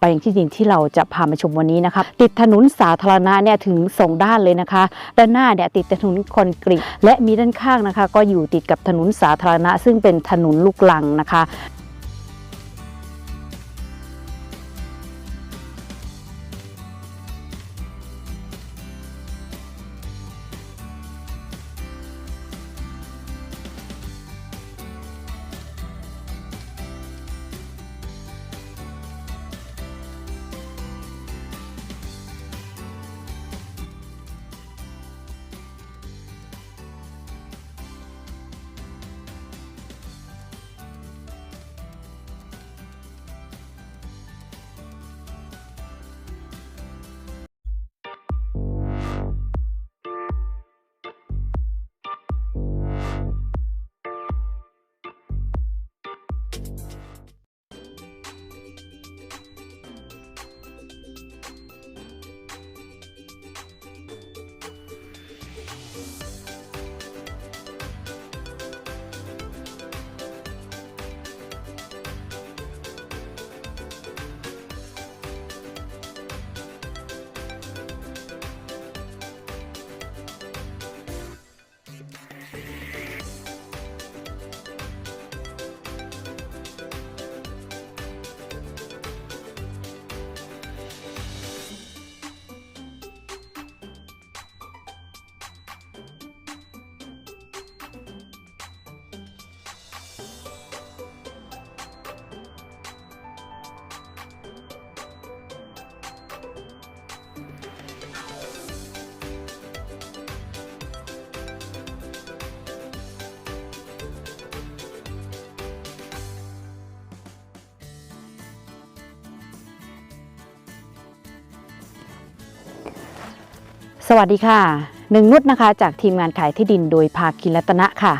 แปลงที่ดินที่เราจะพามาชมวันนี้นะคะติดถนนสาธารณะเนี่ยถึงสองด้านเลยนะคะ ด้านหน้าเนี่ยติดถนนคอนกรีตและมีด้านข้างนะคะ ก็อยู่ติดกับถนนสาธารณะ ซึ่งเป็นถนนลูกลังนะคะ สวัสดีค่ะหนึ่งนุชนะคะ จากทีมงานขายที่ดินโดยภาคินรัตนะค่ะ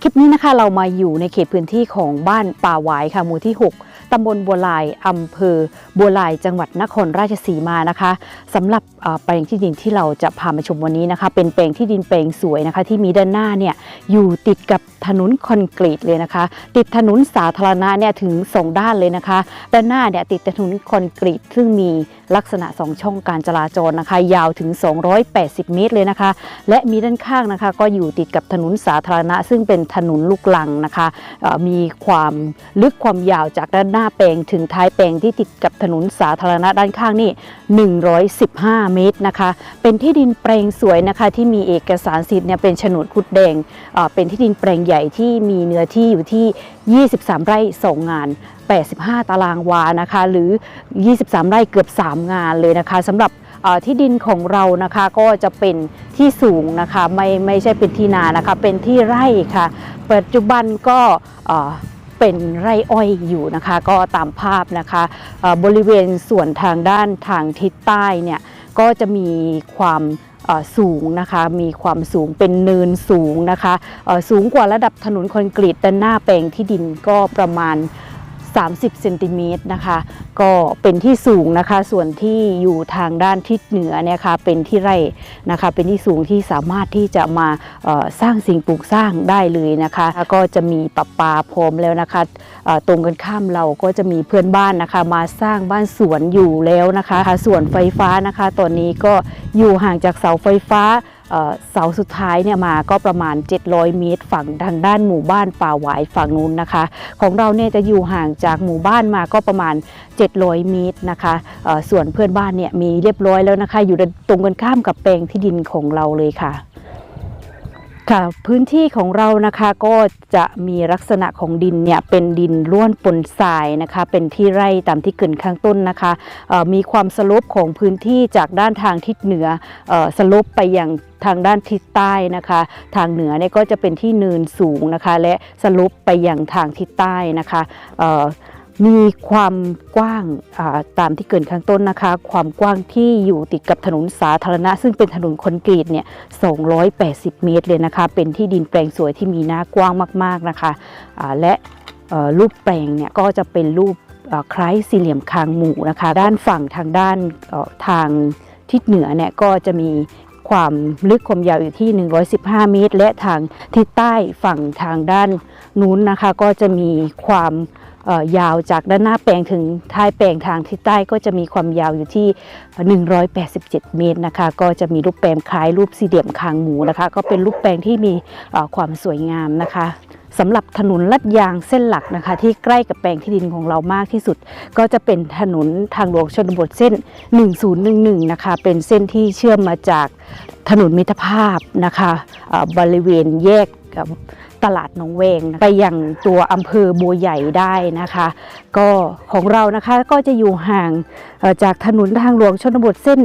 คลิปนี้นะคะเรามาอยู่ในเขตพื้นที่ของบ้านป่าหวายค่ะหมู่ที่ 6 ตำบลบัวลายอำเภอบัวลายจังหวัดนครราชสีมานะคะสำหรับแปลงที่ดินที่เราจะพามาชมวันนี้นะคะ เป็นแปลงที่ดินแปลงสวยนะคะ ที่มีด้านหน้าเนี่ยอยู่ติดกับถนนคอนกรีตเลยนะคะ ติดถนนสาธารณะเนี่ยถึงสองด้านเลยนะคะ ด้านหน้าเนี่ยติดถนนคอนกรีตซึ่งมีลักษณะ 2 ช่องการจราจรนะคะ ยาวถึง 280 เมตรเลยนะคะ และมีด้านข้างนะคะ ก็อยู่ติดกับถนนสาธารณะ ซึ่งเป็นถนนลูกลังนะคะมีความลึกความยาวจากด้านหน้าแปลงถึงท้ายแปลงที่ติดกับถนนสาธารณะด้านข้างนี่ 115 เมตรนะคะ เป็นที่ดินแปลงสวยนะคะที่มีเอกสารสิทธิ์เนี่ยเป็นโฉนดคุดแดงเป็นที่ดินแปลงใหญ่ที่มีเนื้อที่อยู่ที่ 23 ไร่สองงาน 85 ตารางวานะคะ หรือ 23 ไร่เกือบ 3 งานเลยนะคะสำหรับที่ดินของเรานะคะก็จะเป็นที่สูงนะคะไม่ไม่ใช่เป็นที่นานะคะเป็นที่ไร่ค่ะ ปัจจุบันก็ เป็นไร่อ้อยอยู่นะคะ ก็ตามภาพนะคะบริเวณส่วนทางด้านทางทิศใต้เนี่ยก็จะมีความสูงนะคะมีความสูงเป็นเนินสูงนะคะสูงกว่าระดับถนนคอนกรีตด้านหน้าแปลงที่ดินก็ประมาณ 30เซนติเมตรนะคะ ก็เป็นที่สูงนะคะ ส่วนที่อยู่ทางด้านทิศเหนือเนี่ยค่ะเป็นที่ไร่นะคะ เป็นที่สูงที่สามารถที่จะมาสร้างสิ่งปลูกสร้างได้เลยนะคะแล้วก็จะมีปรับปาพร้อมแล้วนะคะตรงกันข้ามเราก็จะมีเพื่อนบ้านนะคะ มาสร้างบ้านสวนอยู่แล้วนะคะส่วนไฟฟ้านะคะ ตอนนี้ก็อยู่ห่างจากเสาไฟฟ้า เสาสุดท้ายเนี่ยมาก็ประมาณ 700 เมตร ฝั่งทางด้านหมู่บ้านป่าหวายฝั่งนู้นนะคะ ของเราเนี่ยจะอยู่ห่างจากหมู่บ้านมาก็ประมาณ 700 เมตรนะคะส่วนเพื่อนบ้านเนี่ยมีเรียบร้อยแล้วนะคะ อยู่ตรงกันข้ามกับแปลงที่ดินของเราเลยค่ะค่ะพื้นที่ของเรานะคะก็จะมีลักษณะของดินเนี่ยเป็นดินร่วนปนทรายนะคะ เป็นที่ไร่ตามที่เกินข้างต้นนะคะมีความสลบของพื้นที่จากด้านทางทิศเหนืออสลบไปยัง ทางด้านทิศใต้นะคะ ทางเหนือเนี่ยก็จะเป็นที่เนินสูงนะคะ และสลบไปยังทางทิศใต้นะคะมีความกว้างาตามที่เกินข้างต้นนะคะ ความกว้างที่อยู่ติดกับถนนสาธารณะ ซึ่งเป็นถนนคอนกรีตเนี่ย280 เมตรเลยนะคะ เป็นที่ดินแปลงสวยที่มีหน้ากว้างมาก ๆนะคะและรูปแปลงเนี่ยก็จะเป็นรูปคล้ายสี่เหลี่ยมคางหมูนะคะ ด้านฝั่งทางด้านทางทิศเหนือเนี่ยก็จะมี ความลึกความยาวอยู่ที่ 115 เมตร และทางทิศใต้ฝั่งทางด้านนู้นนะคะ ก็จะมีความยาวจากด้านหน้าแปลงถึงท้ายแปลงทางทิศใต้ก็จะมีความยาวอยู่ที่ 187 เมตรนะคะ ก็จะมีรูปแปลงคล้ายรูปสี่เหลี่ยมคางหมูนะคะ ก็เป็นรูปแปลงที่มีความสวยงามนะคะ สำหรับถนนลัดยางเส้นหลักนะคะ ที่ใกล้กับแปลงที่ดินของเรามากที่สุด ก็จะเป็นถนนทางหลวงชนบทเส้น 1011 นะคะ เป็นเส้นที่เชื่อมมาจากถนนมิตรภาพนะคะบริเวณแยกกับตลาดหนองเวง ไปยังตัวอำเภอบัวใหญ่ได้นะคะ ก็ของเรานะคะก็จะอยู่ห่างจากถนนทางหลวงชนบทเส้น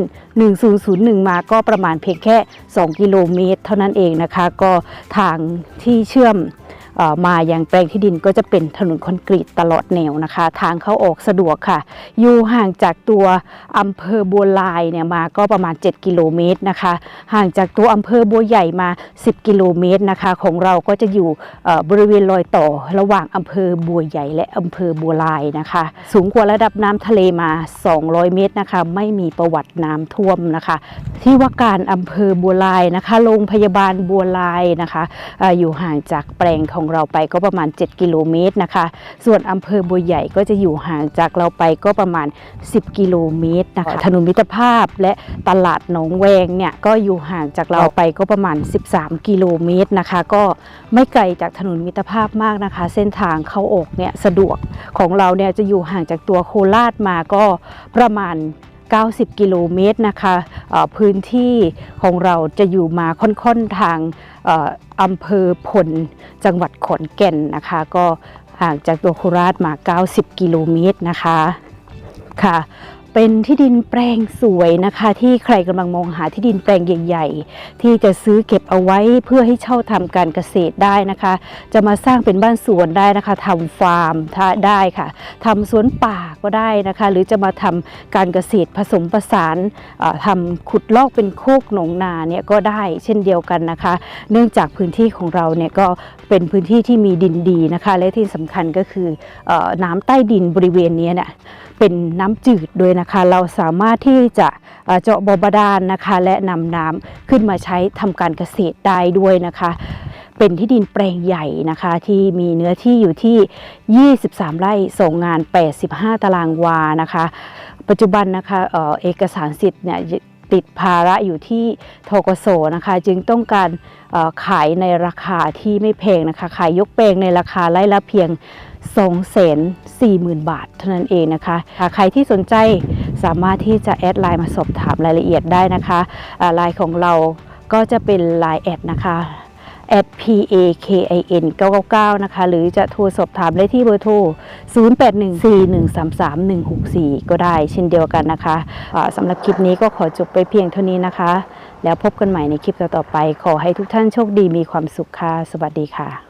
1001 มาก็ประมาณเพียงแค่ 2 กิโลเมตร เท่านั้นเองนะคะ ก็ทางที่เชื่อม เอ่อมายังแปลงที่ดินก็จะเป็นถนนคอนกรีตตลอดแนวนะคะ ทางเข้าออกสะดวกค่ะ อยู่ห่างจากตัวอำเภอบัวลายเนี่ยมาก็ประมาณ 7 กิโลเมตรนะคะ ห่างจากตัวอำเภอบัวใหญ่มา 10 กิโลเมตรนะคะ ของเราก็จะอยู่บริเวณรอยต่อระหว่างอำเภอบัวใหญ่และอำเภอบัวลายนะคะ สูงกว่าระดับน้ำทะเลมา 200 เมตรนะคะ ไม่มีประวัติน้ำท่วมนะคะ ที่ว่าการอำเภอบัวลายนะคะ โรงพยาบาลบัวลายนะคะออยู่ห่างจากแปลงของเราไปก็ประมาณ 7 กิโลเมตรนะคะ ส่วนอำเภอบัวใหญ่ก็จะอยู่ห่างจากเราไปก็ประมาณ 10 กิโลเมตรนะคะถนนมิตรภาพและตลาดหนองแวงเนี่ยก็อยู่ห่างจากเราไปก็ประมาณ 13 กิโลเมตรนะคะ ก็ไม่ไกลจากถนนมิตรภาพมากนะคะ เส้นทางเข้าออกเนี่ยสะดวกของเราเนี่ยจะอยู่ห่างจากตัวโคราชมาก็ประมาณ 90 กิโลเมตรนะคะพื้นที่ของเราจะอยู่มาค่อนๆทางเอ่ออำเภอพลจังหวัดขอนแก่นนะคะ ก็ห่างจากตัวโคราชมา 90 กิโลเมตรนะคะค่ะ เป็นที่ดินแปลงสวยนะคะ ที่ใครกำลังมองหาที่ดินแปลงใหญ่ๆ ที่จะซื้อเก็บเอาไว้เพื่อให้เช่าทำการเกษตรได้นะคะ จะมาสร้างเป็นบ้านสวนได้นะคะทำฟาร์มได้ค่ะทำสวนป่าก็ได้นะคะ หรือจะมาทำการเกษตรผสมผสานทำขุดลอกเป็นโคกหนองนาเนี่ยก็ได้เช่นเดียวกันนะคะ เนื่องจากพื้นที่ของเราเนี่ยก็เป็นพื้นที่ที่มีดินดีนะคะ และที่สำคัญก็คืออน้ำใต้ดินบริเวณนี้เนี่ย เป็นน้ำจืดด้วยนะคะ เราสามารถที่จะเจาะบ่อบาดาลนะคะ และนำน้ำขึ้นมาใช้ทำการเกษตรได้ด้วยนะคะ เป็นที่ดินแปลงใหญ่นะคะ ที่มีเนื้อที่อยู่ที่ 23 ไร่ส่งงาน 85 ตารางวานะคะ ปัจจุบันนะคะเออเอกสารสิทธิ์เนี่ยติดภาระอยู่ที่ทกสนะคะ จึงต้องการขายในราคาที่ไม่แพงนะคะ ขายยกแปลงในราคาไร่ละเพียง 2 4 0 0 0 0 บาท เท่านั้นเองนะคะอ่าใครที่สนใจสามารถที่จะแอดไลน์มาสอบถามรายละเอียดได้นะคะไลน์ของเราก็จะเป็นไลน์แอดนะคะ at p a k i n 999 นะคะ หรือจะโทรสอบถามได้ที่เบอร์โทร 0814133164 ก็ได้เช่นเดียวกันนะคะสำหรับคลิปนี้ก็ขอจบไปเพียงเท่านี้นะคะ แล้วพบกันใหม่ในคลิปต่อๆไป ขอให้ทุกท่านโชคดีมีความสุขค่ะ สวัสดีค่ะ